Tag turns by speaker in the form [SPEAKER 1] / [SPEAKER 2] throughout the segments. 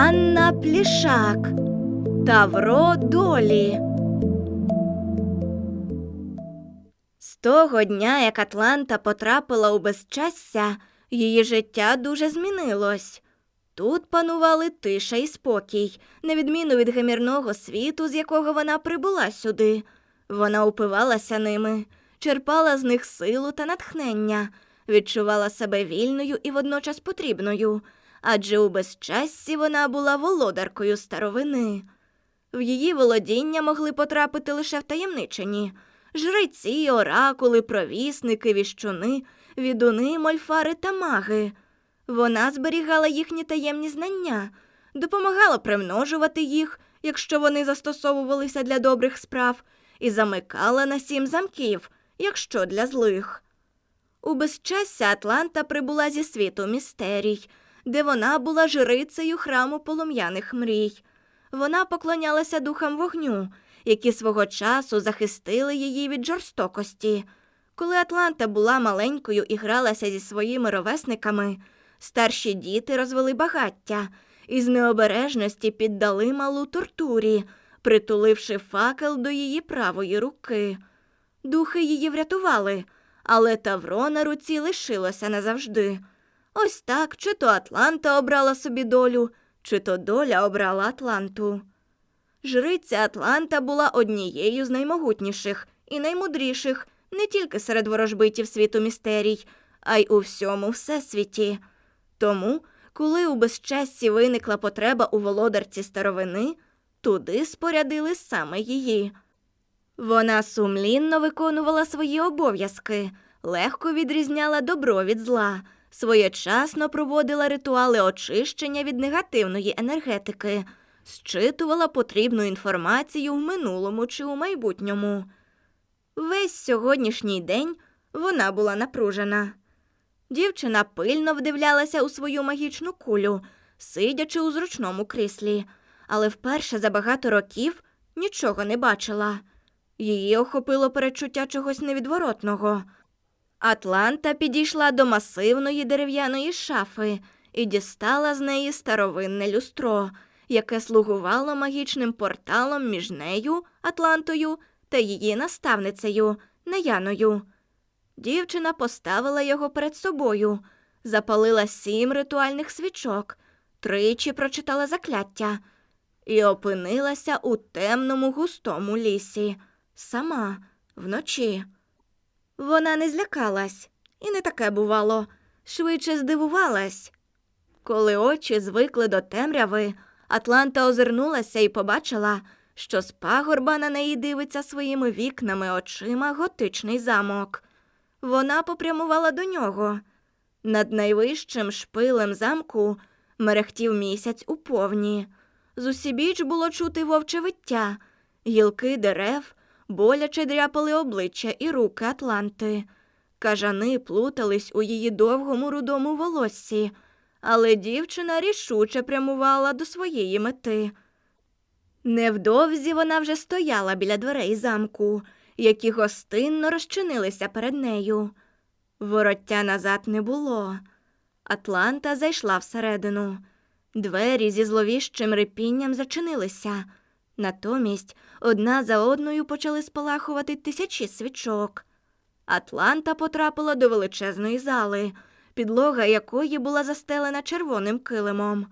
[SPEAKER 1] Анна Плішак Тавро долі. З того дня, як Атланта потрапила у безчастя, її життя дуже змінилось. Тут панували тиша і спокій, на відміну від гамірного світу, з якого вона прибула сюди. Вона упивалася ними, черпала з них силу та натхнення, відчувала себе вільною і водночас потрібною, адже у безчасті вона була володаркою старовини. В її володіння могли потрапити лише втаємничені жреці, оракули, провісники, віщуни, відуни, мольфари та маги. Вона зберігала їхні таємні знання, допомагала примножувати їх, якщо вони застосовувалися для добрих справ, і замикала на сім замків, якщо для злих. У безчастя Атланта прибула зі світу містерій, де вона була жрицею храму полум'яних мрій. Вона поклонялася духам вогню, які свого часу захистили її від жорстокості. Коли Атланта була маленькою і гралася зі своїми ровесниками, старші діти розвели багаття і з необережності піддали малу тортурі, притуливши факел до її правої руки. Духи її врятували, але Тавро на руці лишилося назавжди. Ось так, чи то Атланта обрала собі долю, чи то доля обрала Атланту. Жриця Атланта була однією з наймогутніших і наймудріших не тільки серед ворожбитів світу містерій, а й у всьому всесвіті. Тому, коли у безчасті виникла потреба у володарці старовини, туди спорядили саме її. Вона сумлінно виконувала свої обов'язки, легко відрізняла добро від зла, своєчасно проводила ритуали очищення від негативної енергетики, зчитувала потрібну інформацію в минулому чи у майбутньому. Весь сьогоднішній день вона була напружена. Дівчина пильно вдивлялася у свою магічну кулю, сидячи у зручному кріслі, але вперше за багато років нічого не бачила. Її охопило перечуття чогось невідворотного. Атланта підійшла до масивної дерев'яної шафи і дістала з неї старовинне люстро, яке слугувало магічним порталом між нею, Атлантою, та її наставницею, Наяною. Дівчина поставила його перед собою, запалила сім ритуальних свічок, тричі прочитала закляття і опинилася у темному густому лісі, сама, вночі. Вона не злякалась, і не таке бувало, швидше здивувалась. Коли очі звикли до темряви, Атланта озирнулася і побачила, що з пагорба на неї дивиться своїми вікнами очима готичний замок. Вона попрямувала до нього. Над найвищим шпилем замку мерехтів місяць у повні. З усібіч було чути вовче виття, гілки дерев боляче дряпали обличчя і руки Атланти. Кажани плутались у її довгому рудому волоссі, але дівчина рішуче прямувала до своєї мети. Невдовзі вона вже стояла біля дверей замку, які гостинно розчинилися перед нею. Вороття назад не було. Атланта зайшла всередину. Двері зі зловіщим рипінням зачинилися. Натомість одна за одною почали спалахувати тисячі свічок. Атланта потрапила до величезної зали, підлога якої була застелена червоним килимом.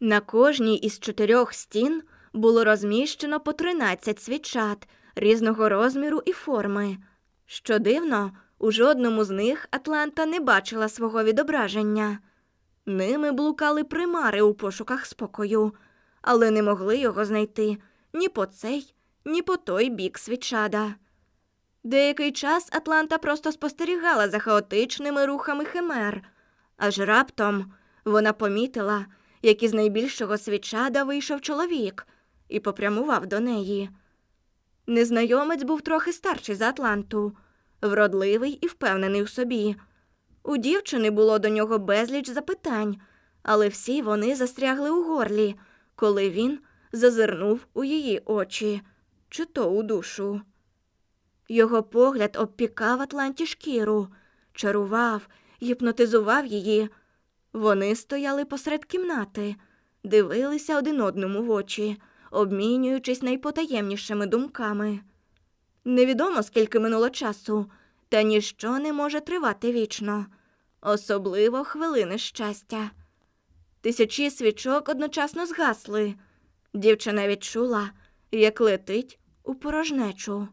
[SPEAKER 1] На кожній із чотирьох стін було розміщено по 13 свічат різного розміру і форми. Що дивно, у жодному з них Атланта не бачила свого відображення. Ними блукали примари у пошуках спокою, але не могли його знайти ні по цей, ні по той бік свічада. Деякий час Атланта просто спостерігала за хаотичними рухами химер, аж раптом вона помітила, як із найбільшого свічада вийшов чоловік і попрямував до неї. Незнайомець був трохи старший за Атланту, вродливий і впевнений у собі. У дівчини було до нього безліч запитань, але всі вони застрягли у горлі, коли він зазирнув у її очі, чи то у душу. Його погляд обпікав Атланті шкіру, чарував, гіпнотизував її. Вони стояли посеред кімнати. дивилися один одному в очі, обмінюючись найпотаємнішими думками. Невідомо, скільки минуло часу, та ніщо не може тривати вічно, особливо хвилини щастя. Тисячі свічок одночасно згасли. Дівчина відчула, як летить у порожнечу.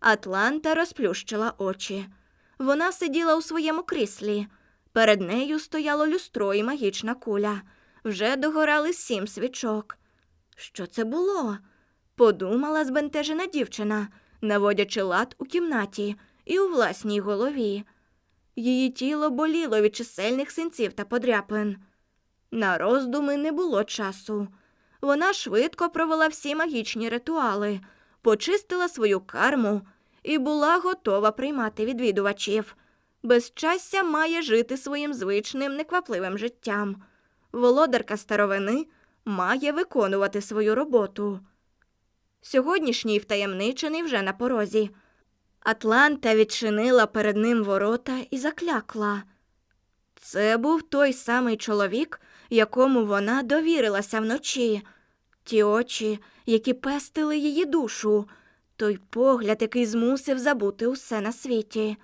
[SPEAKER 1] Атланта розплющила очі. Вона сиділа у своєму кріслі. Перед нею стояло люстро і магічна куля. Вже догорали сім свічок. Що це було? подумала збентежена дівчина, наводячи лад у кімнаті і у власній голові. Її тіло боліло від чисельних синців та подряпин. На роздуми не було часу. Вона швидко провела всі магічні ритуали, почистила свою карму і була готова приймати відвідувачів. Безчастя має жити своїм звичним неквапливим життям. Володарка старовини має виконувати свою роботу. Сьогоднішній втаємничений вже на порозі. Атланта відчинила перед ним ворота і заклякла. Це був той самий чоловік, якому вона довірилася вночі, ті очі, які пестили її душу, той погляд, який змусив забути усе на світі.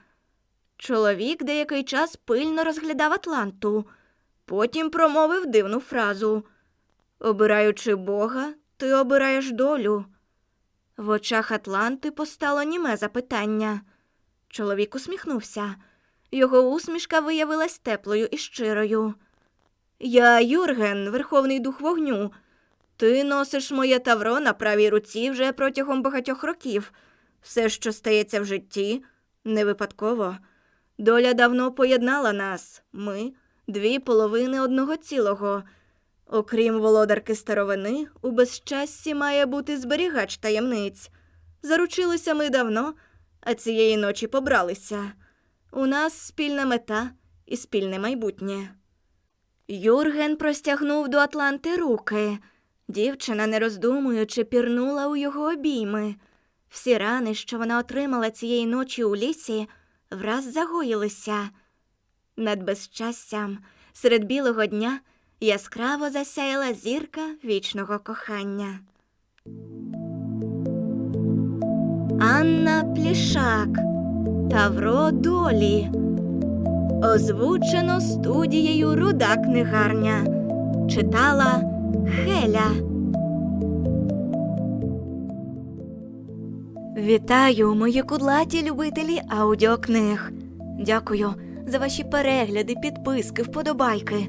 [SPEAKER 1] Чоловік деякий час пильно розглядав Атланту, потім промовив дивну фразу Обираючи Бога, ти обираєш долю. В очах Атланти постало німе запитання. Чоловік усміхнувся. Його усмішка виявилась теплою і щирою. Я Юрген, Верховний Дух вогню. Ти носиш моє тавро на правій руці вже протягом багатьох років. Все, що стається в житті, не випадково. Доля давно поєднала нас, ми дві половини одного цілого. Окрім володарки старовини, у безщасті має бути зберігач таємниць. Заручилися ми давно, а цієї ночі побралися. У нас спільна мета і спільне майбутнє. Юрген простягнув до Атланти руки. Дівчина, не роздумуючи, пірнула у його обійми. Всі рани, що вона отримала цієї ночі у лісі, враз загоїлися. Над безщастям, серед білого дня, яскраво засяяла зірка вічного кохання. Анна Плішак Тавро долі. Озвучено студією Руда книгарня. Читала Хеля. Вітаю, мої кудлаті любителі аудіокниг. Дякую за ваші перегляди, підписки, вподобайки,